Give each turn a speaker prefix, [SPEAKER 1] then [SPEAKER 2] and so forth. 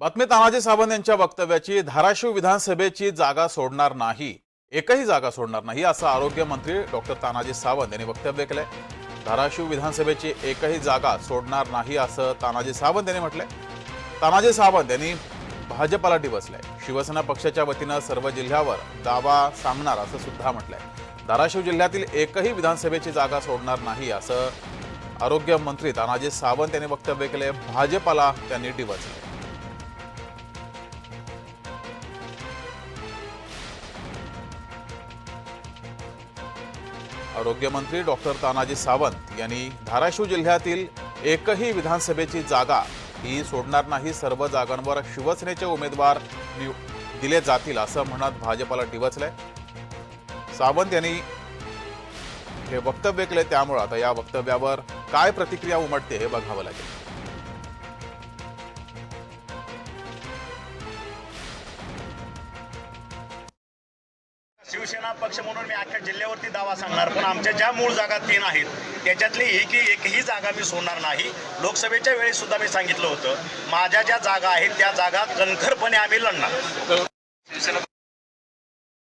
[SPEAKER 1] बातमी तानाजी सावंत यांच्या वक्तव्याची धाराशिव विधानसभेची जागा सोडणार नाही एकही जागा सोडणार नाही असं आरोग्य मंत्री डॉक्टर तानाजी सावंत यांनी वक्तव्य केलंय. धाराशिव विधानसभेची एकही जागा सोडणार नाही असं तानाजी सावंत यांनी म्हटलंय. तानाजी सावंत यांनी भाजपाला डिवसलंय शिवसेना पक्षाच्या वतीनं सर्व जिल्ह्यावर दावा सांगणार असं सुद्धा म्हटलंय. धाराशिव जिल्ह्यातील एकही विधानसभेची जागा सोडणार नाही असं आरोग्य मंत्री तानाजी सावंत यांनी वक्तव्य केलंय. भाजपाला त्यांनी डिवसलंय आरोग्यमंत्री डॉक्टर तानाजी सावंत यांनी धाराशिव जिल्ह्यातील एकही विधानसभेची जागा ही सोडणार नाही सर्व जागांवर शिवसेनेचे उमेदवार दिले जातील असं म्हणत भाजपाला डिवचलंय सावंत यांनी हे वक्तव्य केले त्यामुळं आता या वक्तव्यावर काय प्रतिक्रिया उमटते हे बघावं लागेल.
[SPEAKER 2] शिवसेना पक्ष म्हणून मी अख्ख्या जिल्ह्यावरती दावा सांगणार पण आमच्या ज्या मूळ जागा तीन आहेत त्याच्यातली एक एकही जागा मी सोडणार नाही. लोकसभेच्या वेळी सुद्धा मी सांगितलं होतं माझ्या ज्या जागा आहेत त्या जागा कणखरपणे आम्ही लढणार.